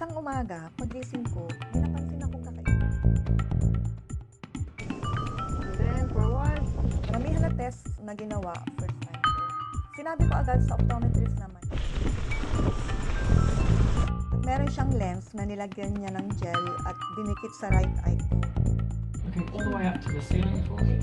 Isang umaga, pagising ko, may napansin akong kakaiba. And then forward. Maramihan na test na ginawa first time ko. Sinabi ko agad sa optometrist naman. At meron siyang lens na nilagyan niya ng gel at dinikit sa right eye ko. Okay, all the way up to the ceiling for me.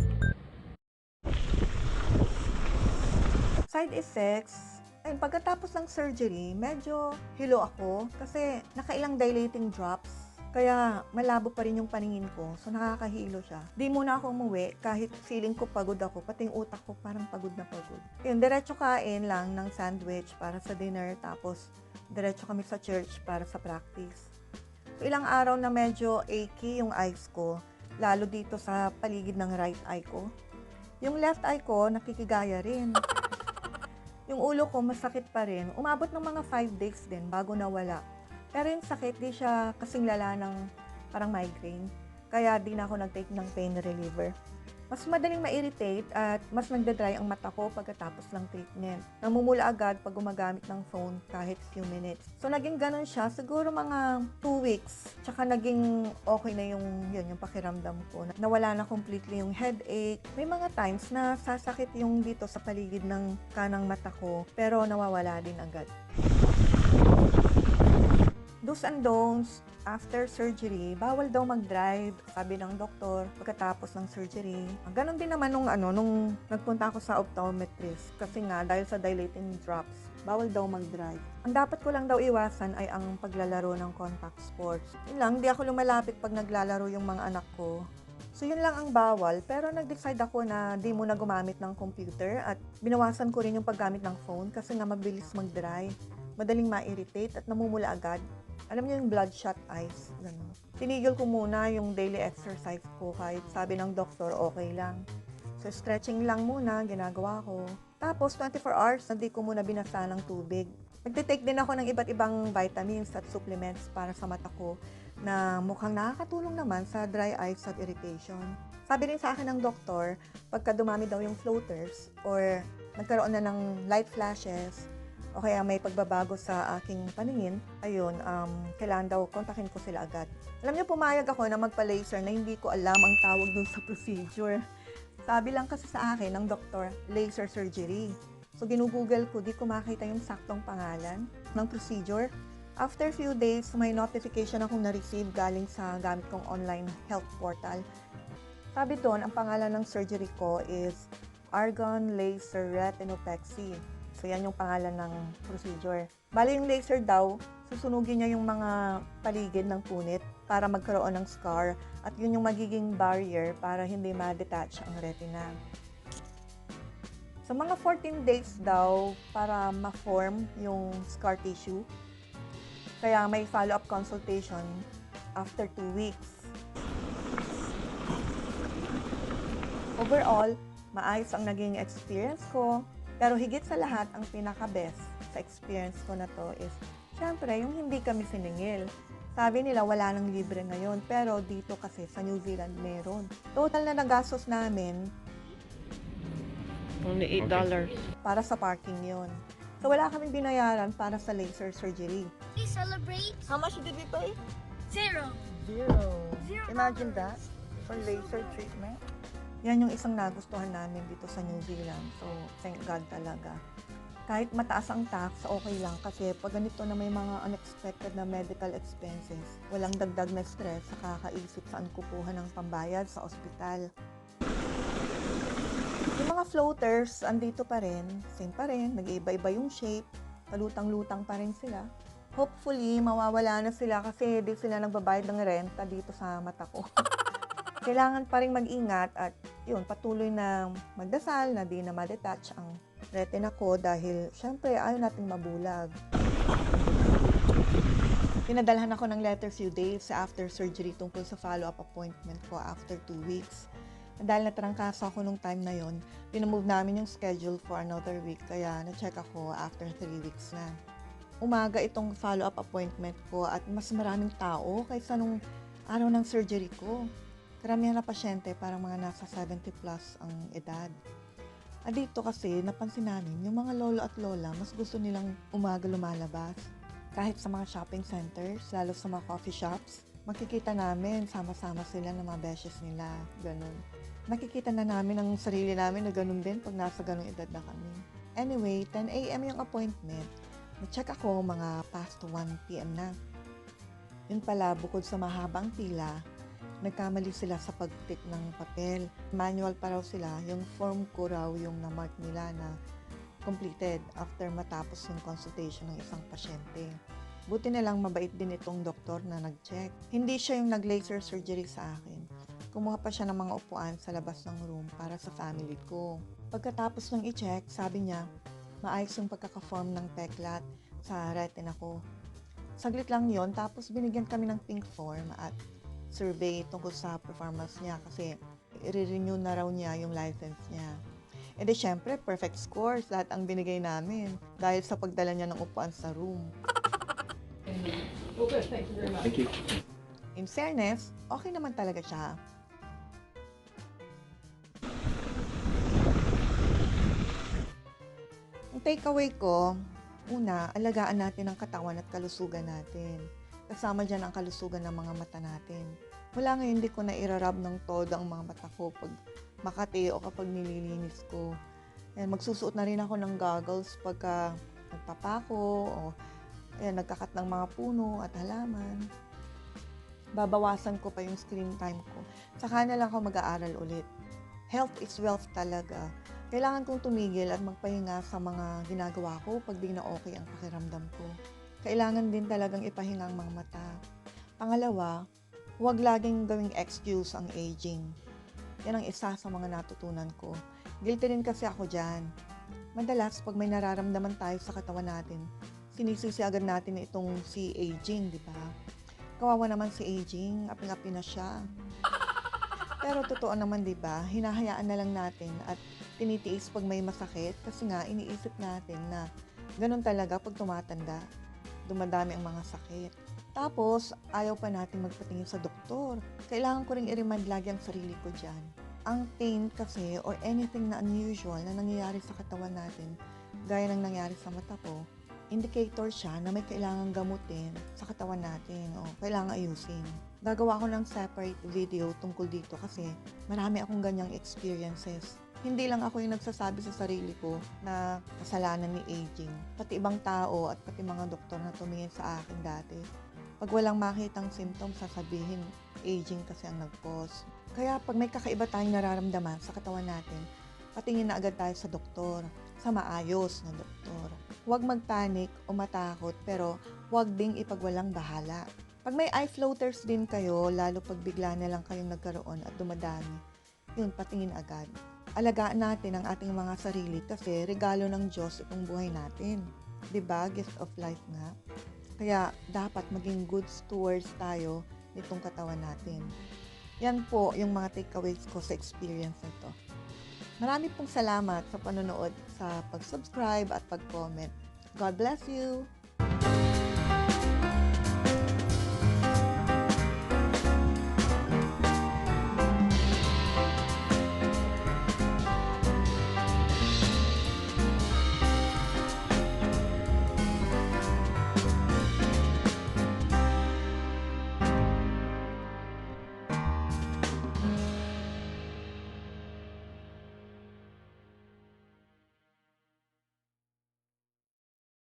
Side effects, ayun, pagkatapos ng surgery, medyo hilo ako kasi nakailang dilating drops. Kaya malabo pa rin yung paningin ko, so nakakahilo siya. Di muna ako umuwi kahit feeling ko pagod ako, pati yung utak ko parang pagod na pagod. Yun, diretso kain lang ng sandwich para sa dinner, tapos diretso kami sa church para sa practice. So, ilang araw na medyo achy yung eyes ko, lalo dito sa paligid ng right eye ko. Yung left eye ko, nakikigaya rin. Yung ulo ko masakit pa rin. Umabot ng mga 5 days din bago nawala. Pero yung sakit, di siya kasing lala ng parang migraine. Kaya di na ako nag-take ng pain reliever. Mas madaling ma-irritate at mas nagda-dry ang mata ko pagkatapos ng treatment. Namumula agad pag gumagamit ng phone kahit few minutes. So naging ganun siya, siguro mga 2 weeks. Tsaka naging okay na yung, yun, yung pakiramdam ko. Nawala na completely yung headache. May mga times na sasakit yung dito sa paligid ng kanang mata ko, pero nawawala din agad. Do's and don'ts, after surgery, bawal daw mag-drive, sabi ng doktor, pagkatapos ng surgery. Ganon din naman nung, ano, nung nagpunta ako sa optometrist. Kasi nga, dahil sa dilating drops, bawal daw mag-drive. Ang dapat ko lang daw iwasan ay ang paglalaro ng contact sports. Yun lang, di ako lumalapit pag naglalaro yung mga anak ko. So yun lang ang bawal, pero nag-decide ako na di muna gumamit ng computer at binawasan ko rin yung paggamit ng phone kasi nga mabilis mag-dry, madaling ma-irritate at namumula agad. Alam niyo yung bloodshot eyes, gano'n. Tinigil ko muna yung daily exercise ko kahit sabi ng doktor okay lang. So stretching lang muna, ginagawa ko. Tapos 24 hours, hindi ko muna binasa ng tubig. Nagtitake din ako ng iba't ibang vitamins at supplements para sa mata ko na mukhang nakakatulong naman sa dry eyes at irritation. Sabi rin sa akin ng doktor, pagka dumami daw yung floaters or nagkaroon na ng light flashes o kaya may pagbabago sa aking paningin, ayun, um, kailangan daw kontakin ko sila agad. Alam niyo, pumayag ako na magpa-laser na hindi ko alam ang tawag dun sa procedure. Sabi lang kasi sa akin ng doktor, laser surgery. So, ginugoogle ko, di ko makita yung saktong pangalan ng procedure. After few days, may notification akong na-receive galing sa gamit kong online health portal. Sabi doon, ang pangalan ng surgery ko is Argon Laser Retinopexy. So, yan yung pangalan ng procedure. Bali yung laser daw, susunugin niya yung mga paligid ng punit para magkaroon ng scar at yun yung magiging barrier para hindi ma-detach ang retina. Sa mga 14 days daw para ma-form yung scar tissue. Kaya may follow-up consultation after 2 weeks. Overall, maayos ang naging experience ko. Pero higit sa lahat, ang pinaka-best sa experience ko na to is, syempre, yung hindi kami siningil. Sabi nila wala nang libre ngayon, pero dito kasi sa New Zealand meron. Total na nagastos namin Only $8. Okay. dollars. para sa parking yon. So wala kaming binayaran para sa laser surgery. We celebrate How much did we pay? zero. Zero. Zero Imagine that for laser treatment. Yan yung isang nagustuhan namin dito sa New Zealand. So, thank God talaga. Kahit mataas ang tax, okay lang kasi pag ganito na may mga unexpected na medical expenses, walang dagdag na stress sa kakaisip saan kukuha ng pambayad sa ospital. Yung mga floaters, andito pa rin, same pa rin, nag-iiba-iba yung shape, palutang-lutang pa rin sila. Hopefully, mawawala na sila kasi di sila nagbabayad ng renta dito sa mata ko. Kailangan pa rin mag-ingat at yun, patuloy na magdasal na di na ma-detach ang retina ko dahil syempre ayaw nating mabulag. Pinadalhan ako ng letter few days after surgery tungkol sa follow-up appointment ko after two weeks. Dahil natrangkaso ako nung time na yon, pinamove namin yung schedule for another week kaya na-check ako after three weeks na. Umaga itong follow-up appointment ko at mas maraming tao kaysa nung araw ng surgery ko. Karamihan na pasyente parang mga nasa 70 plus ang edad. At dito kasi napansin namin yung mga lolo at lola mas gusto nilang umaga lumalabas. Kahit sa mga shopping centers, lalo sa mga coffee shops, makikita namin sama-sama sila ng mga beshes nila. Ganun. Nakikita na namin ang sarili namin na ganun din pag nasa ganung edad na kami. Anyway, 10 a.m. yung appointment. Na-check ako mga past 1 p.m. na. Yun pala, bukod sa mahabang pila, nagkamali sila sa pagtik ng papel. Manual pa raw sila, yung form ko raw yung na-mark nila na completed after matapos yung consultation ng isang pasyente. Buti na lang mabait din itong doktor na nag-check. Hindi siya yung nag-laser surgery sa akin. Kumuha pa siya ng mga upuan sa labas ng room para sa family ko. Pagkatapos ng i-check, sabi niya, maayos yung pagkaka-form ng peklat sa retina ko. Saglit lang yon tapos binigyan kami ng pink form at survey tungkol sa performance niya kasi i-renew na raw niya yung license niya. E di syempre, perfect scores lahat ang binigay namin dahil sa pagdala niya ng upuan sa room. Good. Thank you very much. Thank you. In fairness, okay naman talaga siya. Ang takeaway ko, una, alagaan natin ang katawan at kalusugan natin. Kasama dyan ang kalusugan ng mga mata natin. Mula ngayon, hindi ko na irarab ng todo ang mga mata ko pag makati o kapag nililinis ko. Ayan, magsusuot na rin ako ng goggles pagka nagpapako o ayan, nagkakat ng mga puno at halaman babawasan ko pa yung screen time ko. Saka na lang ako mag-aaral ulit. Health is wealth talaga. Kailangan kong tumigil at magpahinga sa mga ginagawa ko pag di na okay ang pakiramdam ko. Kailangan din talagang ipahinga ang mga mata. Pangalawa, huwag laging gawing excuse ang aging. Yan ang isa sa mga natutunan ko. Guilty rin kasi ako dyan. Madalas, pag may nararamdaman tayo sa katawan natin, sinisisi agad natin itong si aging, di ba? Kawawa naman si aging, aping-api na siya. Pero totoo naman, di ba? Hinahayaan na lang natin at tinitiis pag may masakit kasi nga iniisip natin na ganun talaga pag tumatanda. Dumadami ang mga sakit. Tapos, ayaw pa natin magpatingin sa doktor. Kailangan ko rin i-remind lagi ang sarili ko dyan. Ang pain kasi or anything na unusual na nangyayari sa katawan natin, gaya ng nangyari sa mata ko, indicator siya na may kailangan gamutin sa katawan natin o kailangan ayusin. Gagawa ko ng separate video tungkol dito kasi marami akong ganyang experiences. Hindi lang ako yung nagsasabi sa sarili ko na kasalanan ni aging. Pati ibang tao at pati mga doktor na tumingin sa akin dati. Pag walang makitang symptoms, sasabihin, aging kasi ang nag-cause. Kaya pag may kakaiba tayong nararamdaman sa katawan natin, patingin na agad tayo sa doktor, sa maayos na doktor. Huwag magpanik o matakot pero huwag ding ipagwalang bahala. Pag may eye floaters din kayo, lalo pag bigla na lang kayong nagkaroon at dumadami, yun, patingin agad. Alagaan natin ang ating mga sarili kasi regalo ng Diyos itong buhay natin. 'Di ba Gift of life nga. Kaya dapat maging good stewards tayo nitong katawan natin. Yan po yung mga takeaways ko sa experience nito. Marami pong salamat sa panonood, sa pag-subscribe at pag-comment. God bless you!